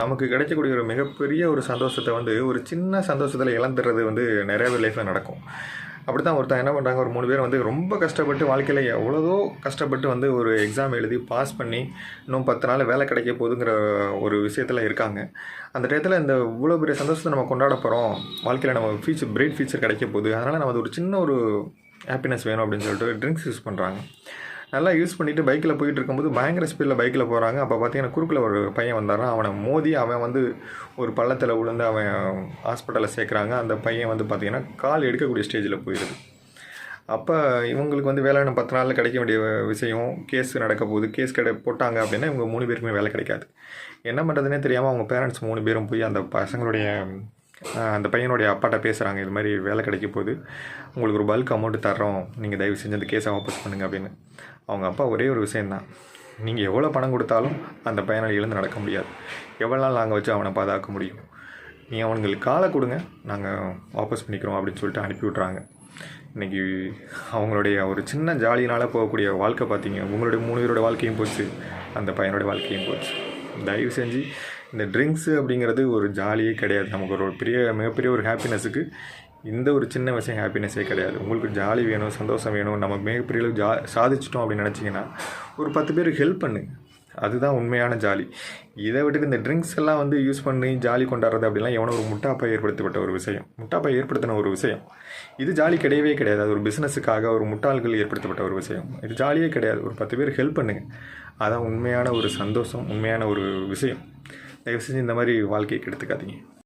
நமக்கு கிடைக்கக்கூடிய ஒரு மிகப்பெரிய ஒரு சந்தோஷத்தை வந்து ஒரு சின்ன சந்தோஷத்தில் இழந்துடுறது வந்து நிறைய பேர் லைஃப்பில் நடக்கும். அப்படி தான் ஒருத்தன் என்ன பண்ணுறாங்க ஒரு மூணு பேர் வந்து ரொம்ப கஷ்டப்பட்டு வாழ்க்கையில் எவ்வளோதோ கஷ்டப்பட்டு வந்து ஒரு எக்ஸாம் எழுதி பாஸ் பண்ணி இன்னும் பத்து நாள் வேலை கிடைக்க போகுதுங்கிற ஒரு விஷயத்தில் இருக்காங்க. அந்த டயத்தில் இந்த இவ்வளோ பெரிய சந்தோஷத்தை நம்ம கொண்டாட போகிறோம் வாழ்க்கையில் நம்ம ஃபியூச்சர் பிரைட் ஃபியூச்சர் கிடைக்க போகுது. அதனால் நம்ம அது ஒரு சின்ன ஒரு ஹாப்பினஸ் வேணும் அப்படின்னு சொல்லிட்டு ட்ரிங்க்ஸ் யூஸ் பண்ணுறாங்க நல்லா யூஸ் பண்ணிவிட்டு பைக்கில் போயிட்டு இருக்கும்போது பயங்கர ஸ்பீடில் பைக்கில் போகிறாங்க அப்போ பார்த்தீங்கன்னா குறுக்கில் ஒரு பையன் வந்தாரான் அவனை மோதி அவன் வந்து ஒரு பள்ளத்தில் விழுந்து அவன் ஹாஸ்பிட்டலில் சேர்க்குறாங்க. அந்த பையன் வந்து பார்த்தீங்கன்னா கால் எடுக்கக்கூடிய ஸ்டேஜில் போயிடுது. அப்போ இவங்களுக்கு வந்து வேலை பத்து நாளில் கிடைக்க வேண்டிய விஷயம் கேஸ் நடக்க போகுது. கேஸ் கிடை போட்டாங்க அப்படின்னா இவங்க மூணு பேருக்குமே வேலை கிடைக்காது. என்ன பண்ணுறதுனே தெரியாமல் அவங்க பேரண்ட்ஸ் மூணு பேரும் போய் அந்த பசங்களுடைய அந்த பையனுடைய அப்பாட்ட பேசுகிறாங்க இது மாதிரி வேலை கிடைக்க போகுது. உங்களுக்கு ஒரு பல்க் அமௌண்ட்டு தர்றோம். நீங்கள் தயவு செஞ்சு அந்த கேஸை வாபஸ் பண்ணுங்க அப்படின்னு. அவங்க அப்பா ஒரே ஒரு விஷயந்தான் நீங்கள் எவ்வளோ பணம் கொடுத்தாலும் அந்த பையனால் எழுந்து நடக்க முடியாது. எவ்வளோ நாள் நாங்கள் வச்சு அவனை பாதுகாக்க முடியும்? நீ அவனுங்களுக்கு காலை கொடுங்க. நாங்கள் வாபஸ் பண்ணிக்கிறோம் அப்படின்னு சொல்லிட்டு அனுப்பி விட்றாங்க இன்றைக்கி அவங்களுடைய ஒரு சின்ன ஜாலியினால் போகக்கூடிய வாழ்க்கை பார்த்தீங்க. உங்களுடைய மூணு பேரோட வாழ்க்கையும் போச்சு. அந்த பையனோட வாழ்க்கையும் போச்சு. தயவு செஞ்சு இந்த ட்ரிங்க்ஸு அப்படிங்கிறது ஒரு ஜாலியே கிடையாது. நமக்கு ஒரு பெரிய மிகப்பெரிய ஒரு ஹாப்பினஸுக்கு இந்த ஒரு சின்ன விஷயம் ஹாப்பினஸே கிடையாது. உங்களுக்கு ஜாலி வேணும் சந்தோஷம் வேணும். நம்ம மிகப்பெரிய அளவு ஜா சாதிச்சிட்டோம் அப்படின்னு நினச்சிங்கன்னா ஒரு பத்து பேருக்கு ஹெல்ப் பண்ணு. அதுதான் உண்மையான ஜாலி. இதை விட்டுட்டு இந்த ட்ரிங்க்ஸ் எல்லாம் வந்து யூஸ் பண்ணி ஜாலி கொண்டாடுறது அப்படிலாம் எவனோ ஒரு முட்டாப்பை ஏற்படுத்தப்பட்ட ஒரு விஷயம். முட்டாப்பை ஏற்படுத்தின ஒரு விஷயம். இது ஜாலி கிடையவே கிடையாது. அது ஒரு பிஸ்னஸுக்காக ஒரு முட்டாள்கள் ஏற்படுத்தப்பட்ட ஒரு விஷயம். இது ஜாலியே கிடையாது. ஒரு பத்து பேர் ஹெல்ப் பண்ணுங்க. அதான் உண்மையான ஒரு சந்தோஷம் உண்மையான ஒரு விஷயம். தயவு செஞ்சு இந்த மாதிரி வாழ்க்கையை கெடுத்துக்காதீங்க